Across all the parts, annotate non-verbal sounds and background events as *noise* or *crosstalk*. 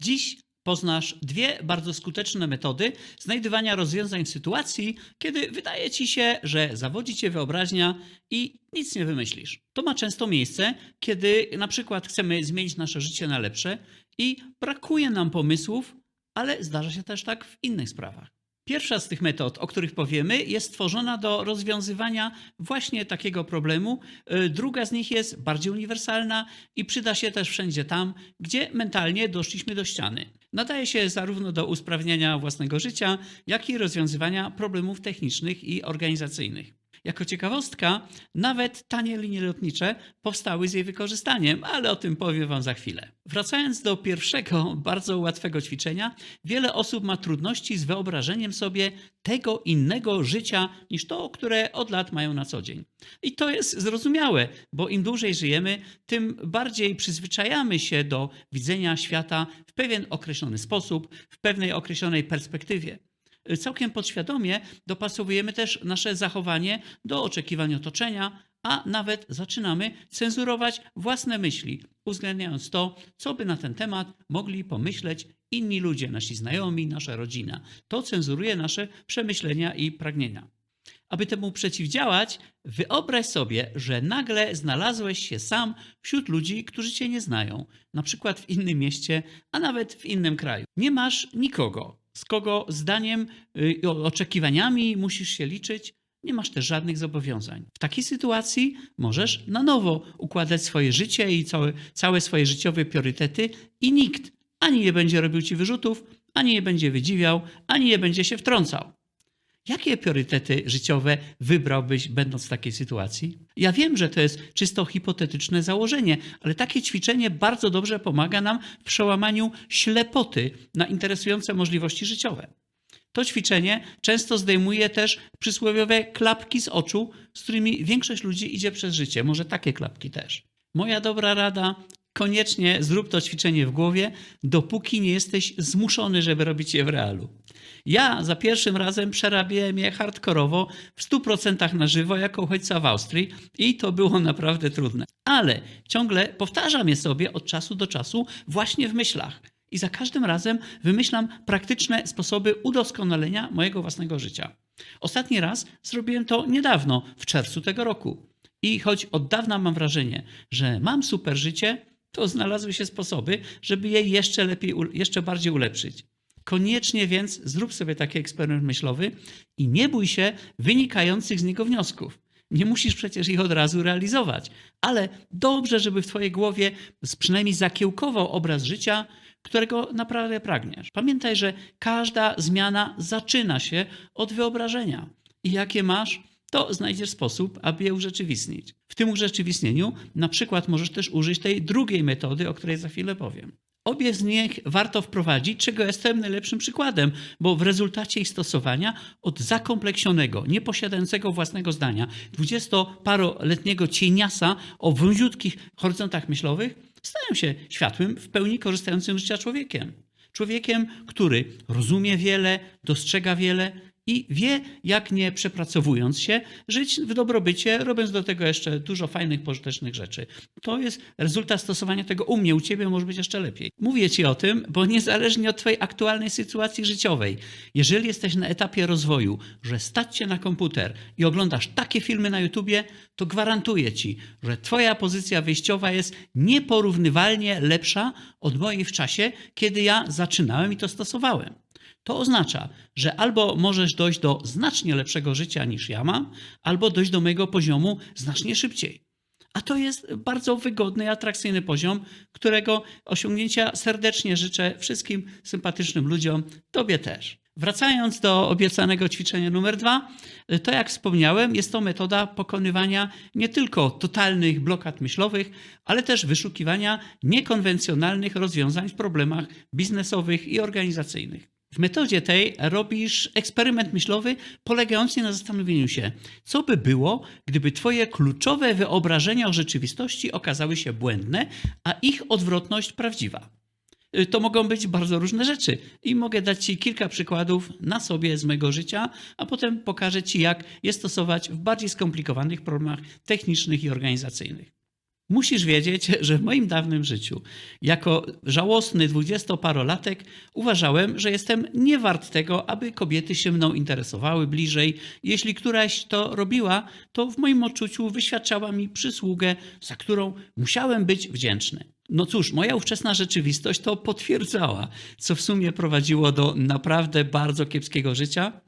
Dziś poznasz dwie bardzo skuteczne metody znajdywania rozwiązań w sytuacji, kiedy wydaje ci się, że zawodzi cię wyobraźnia i nic nie wymyślisz. To ma często miejsce, kiedy na przykład chcemy zmienić nasze życie na lepsze i brakuje nam pomysłów, ale zdarza się też tak w innych sprawach. Pierwsza z tych metod, o których powiemy, jest stworzona do rozwiązywania właśnie takiego problemu. Y, Druga z nich jest bardziej uniwersalna i przyda się też wszędzie tam, gdzie mentalnie doszliśmy do ściany. Nadaje się zarówno do usprawniania własnego życia, jak i rozwiązywania problemów technicznych i organizacyjnych. Jako ciekawostka, nawet tanie linie lotnicze powstały z jej wykorzystaniem, ale o tym powiem Wam za chwilę. Wracając do pierwszego, bardzo łatwego ćwiczenia, wiele osób ma trudności z wyobrażeniem sobie tego innego życia niż to, które od lat mają na co dzień. I to jest zrozumiałe, bo im dłużej żyjemy, tym bardziej przyzwyczajamy się do widzenia świata w pewien określony sposób, w pewnej określonej perspektywie całkiem podświadomie dopasowujemy też nasze zachowanie do oczekiwań otoczenia, a nawet zaczynamy cenzurować własne myśli, uwzględniając to, co by na ten temat mogli pomyśleć inni ludzie, nasi znajomi, nasza rodzina. To cenzuruje nasze przemyślenia i pragnienia. Aby temu przeciwdziałać, wyobraź sobie, że nagle znalazłeś się sam wśród ludzi, którzy cię nie znają, na przykład w innym mieście, a nawet w innym kraju. Nie masz nikogo, z kogo zdaniem y, oczekiwaniami musisz się liczyć. Nie masz też żadnych zobowiązań. W takiej sytuacji możesz na nowo układać swoje życie i całe, całe swoje życiowe priorytety, i nikt ani nie będzie robił ci wyrzutów, ani nie będzie wydziwiał, ani nie będzie się wtrącał. Jakie priorytety życiowe wybrałbyś, będąc w takiej sytuacji? Ja wiem, że to jest czysto hipotetyczne założenie, ale takie ćwiczenie bardzo dobrze pomaga nam w przełamaniu ślepoty na interesujące możliwości życiowe. To ćwiczenie często zdejmuje też przysłowiowe klapki z oczu, z którymi większość ludzi idzie przez życie. Może takie klapki też. Moja dobra rada. Koniecznie zrób to ćwiczenie w głowie, dopóki nie jesteś zmuszony, żeby robić je w realu. Ja za pierwszym razem przerabiałem je hardkorowo w 100% na żywo jako uchodźca w Austrii i to było naprawdę trudne. Ale ciągle powtarzam je sobie od czasu do czasu właśnie w myślach. I za każdym razem wymyślam praktyczne sposoby udoskonalenia mojego własnego życia. Ostatni raz zrobiłem to niedawno, w czerwcu tego roku. I choć od dawna mam wrażenie, że mam super życie, to znalazły się sposoby, żeby je jeszcze lepiej, jeszcze bardziej ulepszyć. Koniecznie więc zrób sobie taki eksperyment myślowy i nie bój się wynikających z niego wniosków. Nie musisz przecież ich od razu realizować, ale dobrze, żeby w Twojej głowie przynajmniej zakiełkował obraz życia, którego naprawdę pragniesz. Pamiętaj, że każda zmiana zaczyna się od wyobrażenia. I jakie masz, to znajdziesz sposób, aby je urzeczywistnić. W tym urzeczywistnieniu na przykład możesz też użyć tej drugiej metody, o której za chwilę powiem. Obie z nich warto wprowadzić, czego jestem najlepszym przykładem, bo w rezultacie ich stosowania od zakompleksionego, nieposiadającego własnego zdania, dwudziestoparoletniego cieniasa o wąziutkich horyzontach myślowych, stają się światłym, w pełni korzystającym z życia człowiekiem. Człowiekiem, który rozumie wiele, dostrzega wiele i wie, jak nie przepracowując się, żyć w dobrobycie, robiąc do tego jeszcze dużo fajnych, pożytecznych rzeczy. To jest rezultat stosowania tego u mnie, u ciebie może być jeszcze lepiej. Mówię ci o tym, bo niezależnie od twojej aktualnej sytuacji życiowej, jeżeli jesteś na etapie rozwoju, że stać się na komputer i oglądasz takie filmy na YouTubie, to gwarantuję ci, że twoja pozycja wyjściowa jest nieporównywalnie lepsza od mojej w czasie, kiedy ja zaczynałem i to stosowałem. To oznacza, że albo możesz dojść do znacznie lepszego życia niż ja mam, albo dojść do mojego poziomu znacznie szybciej. A to jest bardzo wygodny atrakcyjny poziom, którego osiągnięcia serdecznie życzę wszystkim sympatycznym ludziom, Tobie też. Wracając do obiecanego ćwiczenia numer dwa, to jak wspomniałem, jest to metoda pokonywania nie tylko totalnych blokad myślowych, ale też wyszukiwania niekonwencjonalnych rozwiązań w problemach biznesowych i organizacyjnych. W metodzie tej robisz eksperyment myślowy polegający na zastanowieniu się, co by było, gdyby Twoje kluczowe wyobrażenia o rzeczywistości okazały się błędne, a ich odwrotność prawdziwa. Y, To mogą być bardzo różne rzeczy i mogę dać Ci kilka przykładów na sobie z mojego życia, a potem pokażę Ci, jak je stosować w bardziej skomplikowanych problemach technicznych i organizacyjnych. Musisz wiedzieć, *laughs* że w moim dawnym życiu, jako żałosny dwudziestoparolatek, uważałem, że jestem nie wart tego, aby kobiety się mną interesowały bliżej. Jeśli któraś to robiła, to w moim odczuciu wyświadczała mi przysługę, za którą musiałem być wdzięczny. No cóż, moja ówczesna rzeczywistość to potwierdzała, co w sumie prowadziło do naprawdę bardzo kiepskiego życia.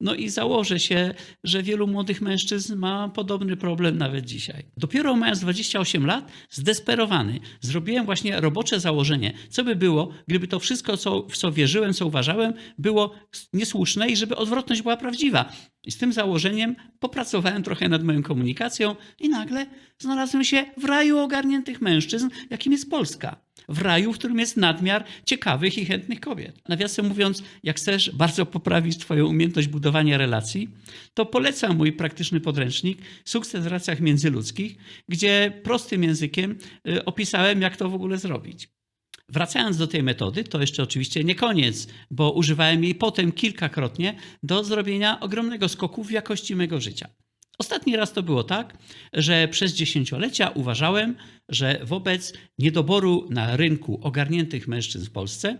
No i założę się, że wielu młodych mężczyzn ma podobny problem nawet dzisiaj. Dopiero mając 28 lat, zdesperowany, zrobiłem właśnie robocze założenie, co by było, gdyby to wszystko, co, w co wierzyłem, co uważałem, było niesłuszne i żeby odwrotność była prawdziwa. I z tym założeniem popracowałem trochę nad moją komunikacją i nagle znalazłem się w raju ogarniętych mężczyzn, jakim jest Polska w raju, w którym jest nadmiar ciekawych i chętnych kobiet. Nawiasem mówiąc, jak chcesz bardzo poprawić Twoją umiejętność budowania relacji, to polecam mój praktyczny podręcznik Sukces w relacjach międzyludzkich, gdzie prostym językiem y, opisałem, jak to w ogóle zrobić. Wracając do tej metody, to jeszcze oczywiście nie koniec, bo używałem jej potem kilkakrotnie do zrobienia ogromnego skoku w jakości mego życia. Ostatni raz to było tak, że przez dziesięciolecia uważałem, że wobec niedoboru na rynku ogarniętych mężczyzn w Polsce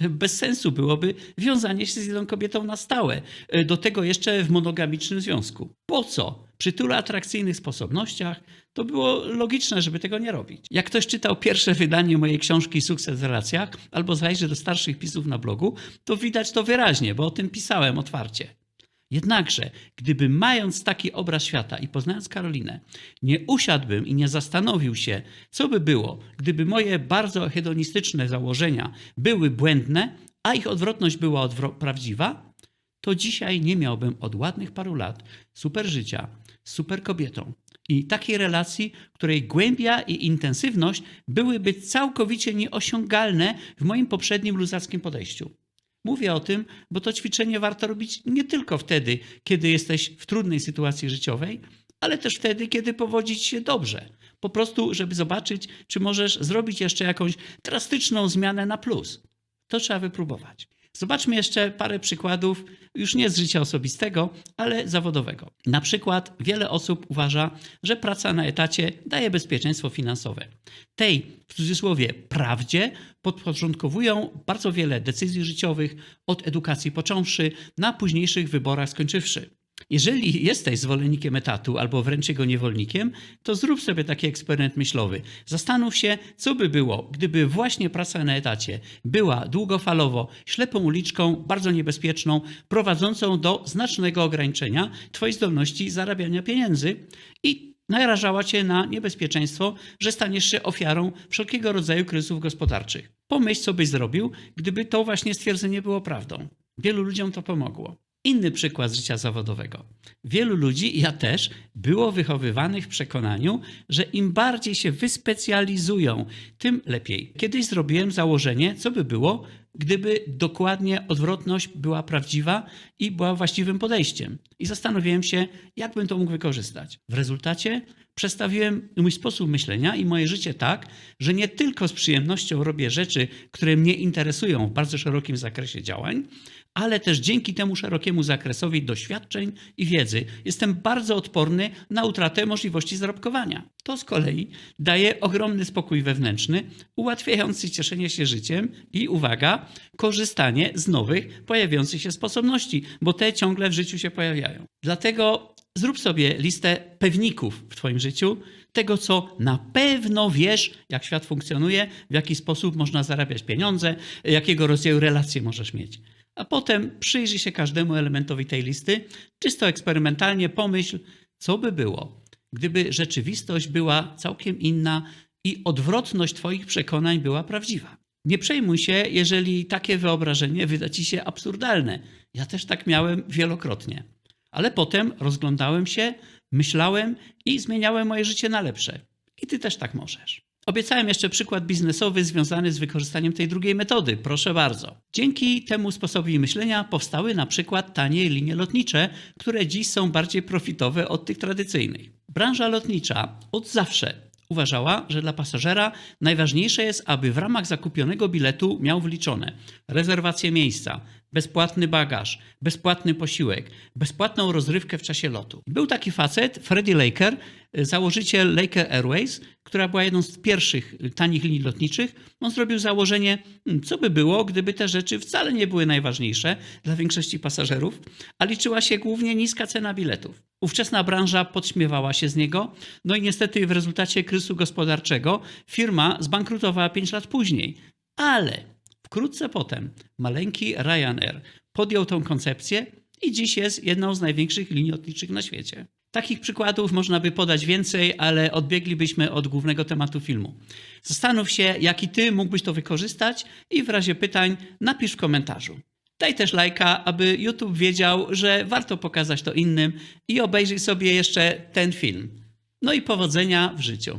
bez sensu byłoby wiązanie się z jedną kobietą na stałe, do tego jeszcze w monogamicznym związku. Po co? Przy tylu atrakcyjnych sposobnościach to było logiczne, żeby tego nie robić. Jak ktoś czytał pierwsze wydanie mojej książki Sukces w relacjach albo zajrzy do starszych pisów na blogu, to widać to wyraźnie, bo o tym pisałem otwarcie. Jednakże, gdyby mając taki obraz świata i poznając Karolinę, nie usiadłbym i nie zastanowił się, co by było, gdyby moje bardzo hedonistyczne założenia były błędne, a ich odwrotność była odwro- prawdziwa, to dzisiaj nie miałbym od ładnych paru lat super życia, super kobietą i takiej relacji, której głębia i intensywność byłyby całkowicie nieosiągalne w moim poprzednim luzackim podejściu. Mówię o tym, bo to ćwiczenie warto robić nie tylko wtedy, kiedy jesteś w trudnej sytuacji życiowej, ale też wtedy, kiedy powodzi ci się dobrze. Po prostu, żeby zobaczyć, czy możesz zrobić jeszcze jakąś drastyczną zmianę na plus. To trzeba wypróbować. Zobaczmy jeszcze parę przykładów, już nie z życia osobistego, ale zawodowego. Na przykład wiele osób uważa, że praca na etacie daje bezpieczeństwo finansowe. Tej, w cudzysłowie, prawdzie podporządkowują bardzo wiele decyzji życiowych, od edukacji począwszy, na późniejszych wyborach skończywszy. Jeżeli jesteś zwolennikiem etatu albo wręcz jego niewolnikiem, to zrób sobie taki eksperyment myślowy. Zastanów się, co by było, gdyby właśnie praca na etacie była długofalowo ślepą uliczką, bardzo niebezpieczną, prowadzącą do znacznego ograniczenia Twojej zdolności zarabiania pieniędzy i narażała Cię na niebezpieczeństwo, że staniesz się ofiarą wszelkiego rodzaju kryzysów gospodarczych. Pomyśl, co byś zrobił, gdyby to właśnie stwierdzenie było prawdą. Wielu ludziom to pomogło. Inny przykład z życia zawodowego. Wielu ludzi, ja też, było wychowywanych w przekonaniu, że im bardziej się wyspecjalizują, tym lepiej. Kiedyś zrobiłem założenie, co by było, gdyby dokładnie odwrotność była prawdziwa i była właściwym podejściem. I zastanowiłem się, jak bym to mógł wykorzystać. W rezultacie przestawiłem mój sposób myślenia i moje życie tak, że nie tylko z przyjemnością robię rzeczy, które mnie interesują w bardzo szerokim zakresie działań, ale też dzięki temu szerokiemu zakresowi doświadczeń i wiedzy jestem bardzo odporny na utratę możliwości zarobkowania. To z kolei daje ogromny spokój wewnętrzny, ułatwiający cieszenie się życiem i uwaga, korzystanie z nowych, pojawiających się sposobności, bo te ciągle w życiu się pojawiają. Dlatego zrób sobie listę pewników w Twoim życiu, tego co na pewno wiesz, jak świat funkcjonuje, w jaki sposób można zarabiać pieniądze, jakiego rodzaju relacje możesz mieć a potem przyjrzyj się każdemu elementowi tej listy, czysto eksperymentalnie pomyśl, co by było, gdyby rzeczywistość była całkiem inna i odwrotność Twoich przekonań była prawdziwa. Nie przejmuj się, jeżeli takie wyobrażenie wyda Ci się absurdalne. Ja też tak miałem wielokrotnie. Ale potem rozglądałem się, myślałem i zmieniałem moje życie na lepsze. I Ty też tak możesz. Obiecałem jeszcze przykład biznesowy związany z wykorzystaniem tej drugiej metody. Proszę bardzo. Dzięki temu sposobowi myślenia powstały na przykład tanie linie lotnicze, które dziś są bardziej profitowe od tych tradycyjnych. Branża lotnicza od zawsze uważała, że dla pasażera najważniejsze jest, aby w ramach zakupionego biletu miał wliczone rezerwację miejsca, bezpłatny bagaż, bezpłatny posiłek, bezpłatną rozrywkę w czasie lotu. Był taki facet, Freddie Laker, założyciel Laker Airways, która była jedną z pierwszych tanich linii lotniczych. On zrobił założenie, hmm, co by było, gdyby te rzeczy wcale nie były najważniejsze dla większości pasażerów, a liczyła się głównie niska cena biletów. Ówczesna branża podśmiewała się z niego, no i niestety w rezultacie kryzysu gospodarczego firma zbankrutowała 5 lat później. Ale wkrótce potem maleńki Ryanair podjął tą koncepcję i dziś jest jedną z największych linii lotniczych na świecie. Takich przykładów można by podać więcej, ale odbieglibyśmy od głównego tematu filmu. Zastanów się, jaki ty mógłbyś to wykorzystać i w razie pytań napisz w komentarzu. Daj też lajka, aby YouTube wiedział, że warto pokazać to innym i obejrzyj sobie jeszcze ten film. No i powodzenia w życiu.